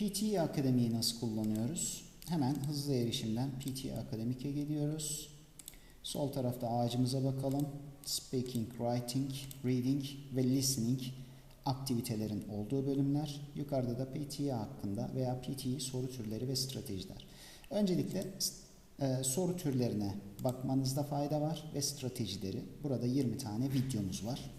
PTE Akademi'yi nasıl kullanıyoruz? Hemen hızlı erişimden PTE Akademik'e geliyoruz. Sol tarafta ağacımıza bakalım. Speaking, Writing, Reading ve Listening aktivitelerin olduğu bölümler. Yukarıda da PTE hakkında veya PTE soru türleri ve stratejiler. Öncelikle e, soru türlerine bakmanızda fayda var ve stratejileri. Burada 20 tane videomuz var.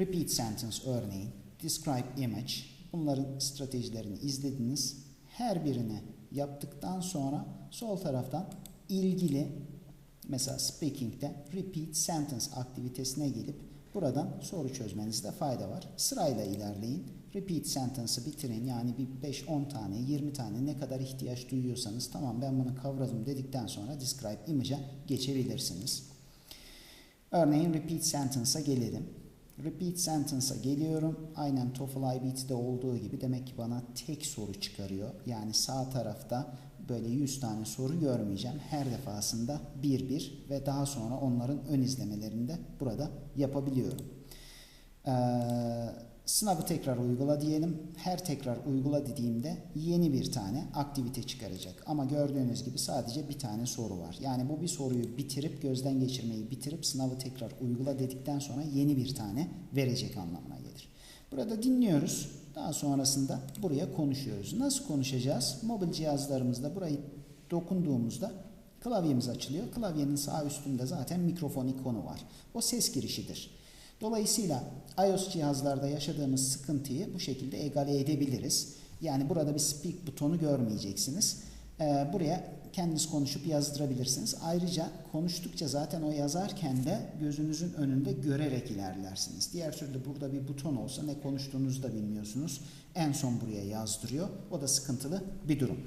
Repeat sentence örneğin, describe image, bunların stratejilerini izlediniz. Her birini yaptıktan sonra sol taraftan ilgili mesela speaking'de repeat sentence aktivitesine gelip buradan soru çözmenizde fayda var. Sırayla ilerleyin. Repeat sentence'ı bitirin. Yani bir 5-10 tane, 20 tane ne kadar ihtiyaç duyuyorsanız tamam ben bunu kavradım dedikten sonra describe image'a geçebilirsiniz. Örneğin repeat sentence'a gelelim. Repeat sentence'a geliyorum. Aynen TOEFL IBT'de olduğu gibi demek ki bana tek soru çıkarıyor. Yani sağ tarafta böyle 100 tane soru görmeyeceğim. Her defasında bir bir ve daha sonra onların ön izlemelerini de burada yapabiliyorum. Ee, sınavı tekrar uygula diyelim. Her tekrar uygula dediğimde yeni bir tane aktivite çıkaracak. Ama gördüğünüz gibi sadece bir tane soru var. Yani bu bir soruyu bitirip gözden geçirmeyi bitirip sınavı tekrar uygula dedikten sonra yeni bir tane verecek anlamına gelir. Burada dinliyoruz. Daha sonrasında buraya konuşuyoruz. Nasıl konuşacağız? Mobil cihazlarımızda burayı dokunduğumuzda klavyemiz açılıyor. Klavyenin sağ üstünde zaten mikrofon ikonu var. O ses girişidir. Dolayısıyla iOS cihazlarda yaşadığımız sıkıntıyı bu şekilde egale edebiliriz. Yani burada bir speak butonu görmeyeceksiniz. Ee, buraya kendiniz konuşup yazdırabilirsiniz. Ayrıca konuştukça zaten o yazarken de gözünüzün önünde görerek ilerlersiniz. Diğer türlü burada bir buton olsa ne konuştuğunuzu da bilmiyorsunuz. En son buraya yazdırıyor. O da sıkıntılı bir durum.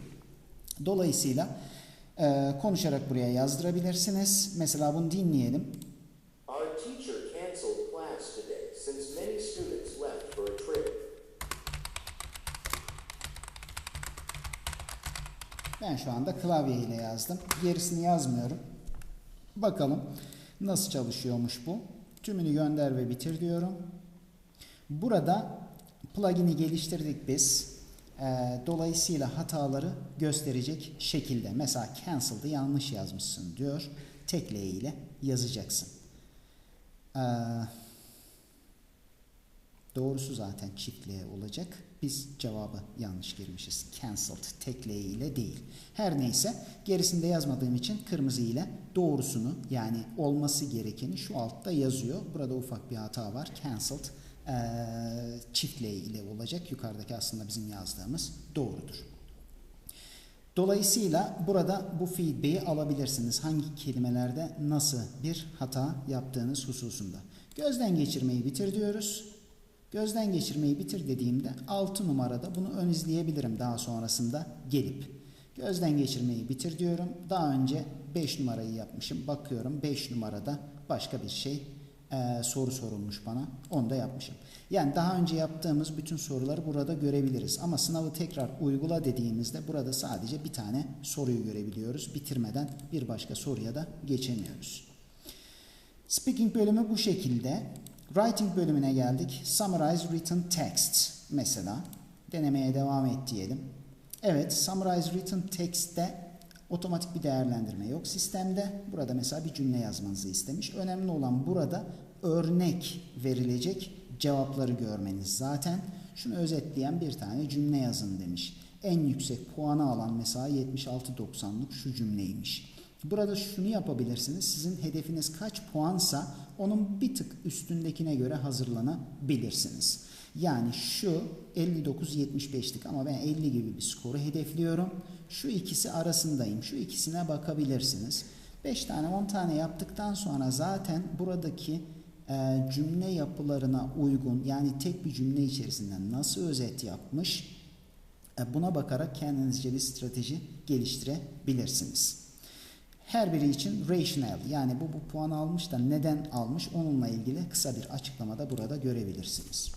Dolayısıyla e, konuşarak buraya yazdırabilirsiniz. Mesela bunu dinleyelim. Ben şu anda klavye ile yazdım. Gerisini yazmıyorum. Bakalım nasıl çalışıyormuş bu. Tümünü gönder ve bitir diyorum. Burada plugin'i geliştirdik biz. Ee, dolayısıyla hataları gösterecek şekilde. Mesela cancel'dı yanlış yazmışsın diyor. Tek L ile yazacaksın. Ee, Doğrusu zaten çift olacak. Biz cevabı yanlış girmişiz. Cancelled tek ile değil. Her neyse gerisinde yazmadığım için kırmızı ile doğrusunu yani olması gerekeni şu altta yazıyor. Burada ufak bir hata var. Cancelled ee, çift ile olacak. Yukarıdaki aslında bizim yazdığımız doğrudur. Dolayısıyla burada bu feedback'i alabilirsiniz. Hangi kelimelerde nasıl bir hata yaptığınız hususunda. Gözden geçirmeyi bitir diyoruz. Gözden geçirmeyi bitir dediğimde 6 numarada bunu ön izleyebilirim daha sonrasında gelip. Gözden geçirmeyi bitir diyorum. Daha önce 5 numarayı yapmışım. Bakıyorum 5 numarada başka bir şey e, soru sorulmuş bana. Onu da yapmışım. Yani daha önce yaptığımız bütün soruları burada görebiliriz. Ama sınavı tekrar uygula dediğimizde burada sadece bir tane soruyu görebiliyoruz. Bitirmeden bir başka soruya da geçemiyoruz. Speaking bölümü bu şekilde. Writing bölümüne geldik. Summarize written text mesela. Denemeye devam et diyelim. Evet, summarize written text'te otomatik bir değerlendirme yok sistemde. Burada mesela bir cümle yazmanızı istemiş. Önemli olan burada örnek verilecek cevapları görmeniz zaten. Şunu özetleyen bir tane cümle yazın demiş. En yüksek puanı alan mesela 76-90'lık şu cümleymiş. Burada şunu yapabilirsiniz. Sizin hedefiniz kaç puansa onun bir tık üstündekine göre hazırlanabilirsiniz. Yani şu 59-75'lik ama ben 50 gibi bir skoru hedefliyorum. Şu ikisi arasındayım. Şu ikisine bakabilirsiniz. 5 tane 10 tane yaptıktan sonra zaten buradaki e, cümle yapılarına uygun yani tek bir cümle içerisinde nasıl özet yapmış e, buna bakarak kendinizce bir strateji geliştirebilirsiniz. Her biri için rational yani bu bu puan almış da neden almış onunla ilgili kısa bir açıklamada burada görebilirsiniz.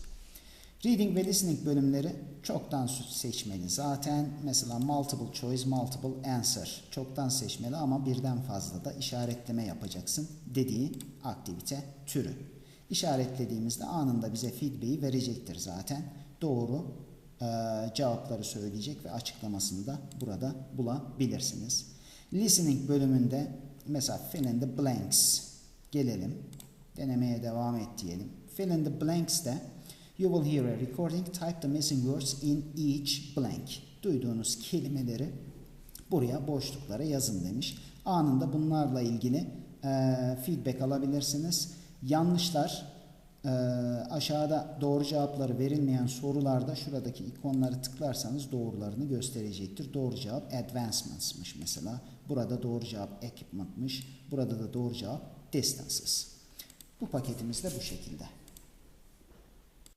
Reading ve listening bölümleri çoktan seçmeli. Zaten mesela multiple choice, multiple answer çoktan seçmeli ama birden fazla da işaretleme yapacaksın dediği aktivite türü. İşaretlediğimizde anında bize feedback'i verecektir zaten. Doğru e, cevapları söyleyecek ve açıklamasını da burada bulabilirsiniz. Listening bölümünde mesela fill in the blanks gelelim. Denemeye devam et diyelim. Fill in the blanks'te you will hear a recording. Type the missing words in each blank. Duyduğunuz kelimeleri buraya boşluklara yazın demiş. Anında bunlarla ilgili e, feedback alabilirsiniz. Yanlışlar e, aşağıda doğru cevapları verilmeyen sorularda şuradaki ikonları tıklarsanız doğrularını gösterecektir. Doğru cevap advancements'mış mesela. Burada doğru cevap equipment'mış. Burada da doğru cevap distances. Bu paketimiz de bu şekilde.